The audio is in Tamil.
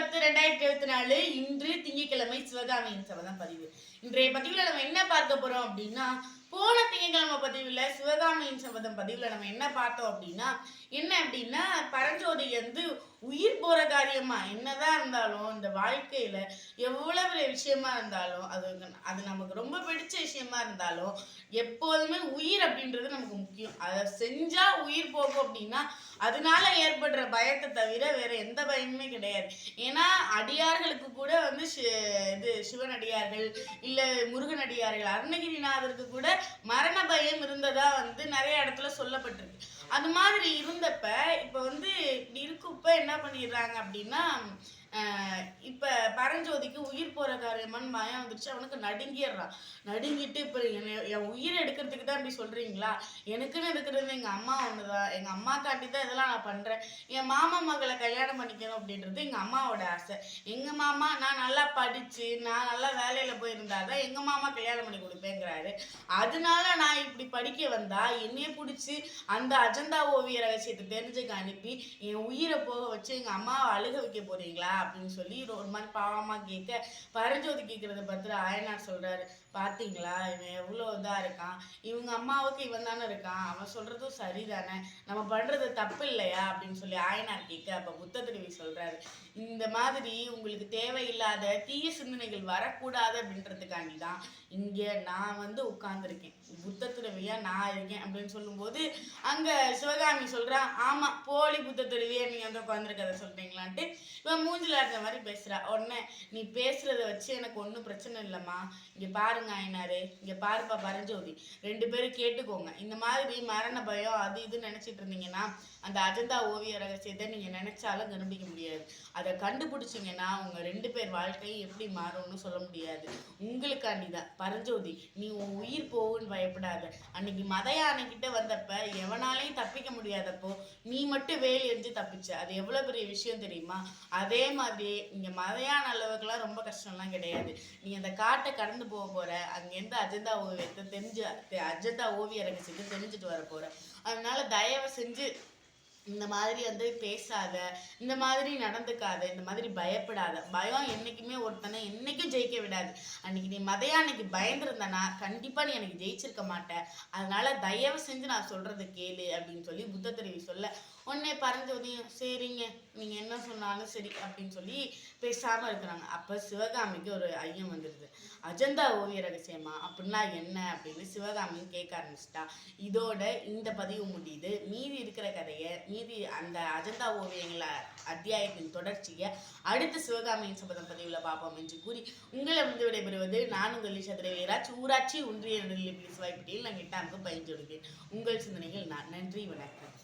பத்து ரெண்டாயிரத்தி இருபத்தி நாலு இன்று திங்கட்கிழமை சிவகாமியின் சபதம் பதிவு. இன்றைய பதிவுல நம்ம என்ன பார்க்க போறோம் அப்படின்னா போன திங்கக்கிழமை பதிவில் சிவகாமியின் சபதம் பதிவில் நம்ம என்ன பார்த்தோம் அப்படின்னா என்ன அப்படின்னா பரஞ்சோதி வந்து உயிர் போகிற காரியமா? என்னதான் இருந்தாலும் இந்த வாழ்க்கையில் எவ்வளவு பெரிய விஷயமா இருந்தாலும் அது அது நமக்கு ரொம்ப பிடிச்ச விஷயமா இருந்தாலும் எப்போதுமே உயிர் அப்படின்றது நமக்கு முக்கியம். அதை செஞ்சால் உயிர் போகும் அப்படின்னா அதனால ஏற்படுற பயத்தை தவிர வேற எந்த பயமுமே கிடையாது. ஏன்னா அடியார்களுக்கு கூட வந்து சி- இது சிவனடியார்கள் முருகன் முருகனடியார்கள் அருணகிரிநாதருக்கு கூட மரண பயம் இருந்ததா வந்து நிறைய இடத்துல சொல்லப்பட்டிருக்கு. அது மாதிரி இருந்தப்ப இப்ப வந்து இப்படி இருக்கப்ப என்ன பண்ணிடுறாங்க அப்படின்னா பரஞ்சோதிக்கு உயிர் போற காரியமான்னு பயம் வந்துருச்சு. அவனுக்கு நடுங்கிடுறான் நடுங்கிட்டு இப்ப என்னை- என் உயிரை எடுக்கிறதுக்கு தான் இப்படி சொல்றீங்களா? எனக்குன்னு இருக்கிறது எங்க அம்மா ஒண்ணுதான் எங்க அம்மாக்காண்டி தான் இதெல்லாம் நான் பண்றேன். என் மாமா மகளை கல்யாணம் பண்ணிக்கணும் அப்படின்றது எங்க அம்மாவோட ஆசை. எங்க மாமா நான் நல்லா படிச்சு நான் நல்லா வேலையில போயிருந்தாதான் எங்க மாமா கல்யாணம் பண்ணி கொடுப்பேங்கிறாரு. அதனால நான் இப்படி படிக்க வந்தா என்னைய பிடிச்சி அந்த அஜந்தா ஓவிய ரகசியத்தை தெரிஞ்சுக்க அனுப்பி என் உயிரை போக வச்சு எங்க அம்மாவை அழுக வைக்க போறீங்களா? அப்படின்னு சொல்லி ஒரு மாதிரி பாவமாக கேட்க பரஞ்சோதி கேட்குறத பார்த்துட்டு ஆயனார் சொல்றாரு. பாத்தீங்களா? இவன் எவ்வளோ இதாக இருக்கான்? இவங்க அம்மாவுக்கு இவன் தானே இருக்கான். அவன் சொல்றதும் சரிதானே? நம்ம பண்றது தப்பு இல்லையா? அப்படின்னு சொல்லி ஆயனார் கேட்க அப்ப புத்த திருவி சொல்றாரு. இந்த மாதிரி உங்களுக்கு தேவையில்லாத தீய சிந்தனைகள் வரக்கூடாது அப்படின்றதுக்காண்டி தான் இங்க நான் வந்து உட்கார்ந்துருக்கேன். புத்த துறவியா நான் இருக்கேன் அப்படின்னு சொல்லும்போது அங்க சிவகாமி சொல்கிறா ஆமா போலி புத்த துறவியா நீங்க வந்து உட்காந்துருக்கதை சொல்றீங்களான்ட்டு. இவன் மூஞ்சில இருந்த மாதிரி பேசுறா. உடனே நீ பேசுறத வச்சு எனக்கு ஒன்றும் பிரச்சனை இல்லைம்மா. இங்கே பாருங்க ஆயினாரு இங்கே பாருப்பா பரஞ்சோதி. ரெண்டு பேரும் கேட்டுக்கோங்க. இந்த மாதிரி மரண பயம் அது இது நினச்சிட்டு இருந்தீங்கன்னா அந்த அஜந்தா ஓவிய ரகசியத்தை நீங்கள் நினைச்சாலும் கண்டுபிடிக்க முடியாது. அதை கண்டுபிடிச்சிங்கன்னா உங்கள் ரெண்டு பேர் வாழ்க்கையும் எப்படி மாறும்னு சொல்ல முடியாது. உங்களுக்காண்டி தான். பரஞ்சோதி நீ உன் உயிர் போகுன்னு பயப்படாத. அன்னைக்கு மத யானைக்கிட்ட வந்தப்ப எவனாலையும் தப்பிக்க முடியாதப்போ நீ மட்டும் வேல் எரிஞ்சு தப்பிச்ச. அது எவ்வளோ பெரிய விஷயம் தெரியுமா? அதே மாதிரி இங்கே மதையான அளவுக்குலாம் ரொம்ப கஷ்டம்லாம் கிடையாது. நீ அந்த காட்டை கடந்து போக போற அங்கேருந்து அஜந்தா ஓவியத்தை தெரிஞ்சு அஜந்தா ஓவிய ரகசியத்தை தெரிஞ்சுட்டு வர போற. அதனால தயவு செஞ்சு இந்த மாதிரி வந்து பேசாத இந்த மாதிரி நடந்துக்காத இந்த மாதிரி பயப்படாத. பயம் என்னைக்குமே ஒருத்தனை என்னைக்கும் ஜெயிக்க விடாது. அன்னைக்கு நீ மதையா அன்னைக்கு பயந்துருந்தனா கண்டிப்பா நீ எனக்கு ஜெயிச்சிருக்க மாட்டேன் அதனால தயவு செஞ்சு நான் சொல்றதை கேளு அப்படின்னு சொல்லி புத்த தெரிவி சொல்ல உடனே பரஞ்சோதியும் சரிங்க நீங்க என்ன சொன்னாலும் சரி அப்படின்னு சொல்லி பேசாம இருக்கிறாங்க. அப்ப சிவகாமிக்கு ஒரு ஐயம் வந்துடுது அஜந்தா ஓவிய ரகசியமா? அப்படின்னா என்ன? அப்படின்னு சிவகாமியும் கேட்க ஆரம்பிச்சிட்டா. இதோட இந்த பதிவு முடியுது. மீதி இருக்கிற கதையை மீதி அந்த அஜந்தா ஓவியங்களை அத்தியாயத்தின் தொடர்ச்சியை அடுத்த சிவகாமியின் சபதம் பதிவில் பார்ப்போம் என்று கூறி உங்களை வந்து விடைபெறுவது நான் உங்கள் சதுரவீராஜ் ஊராட்சி ஒன்றிய நெல்லிப்பிள்ளி சிவாய்ப்பட்டியில் நான் எட்டாமுக்கு பயின்று உங்கள் சிந்தனைகள் நான். நன்றி வணக்கம்.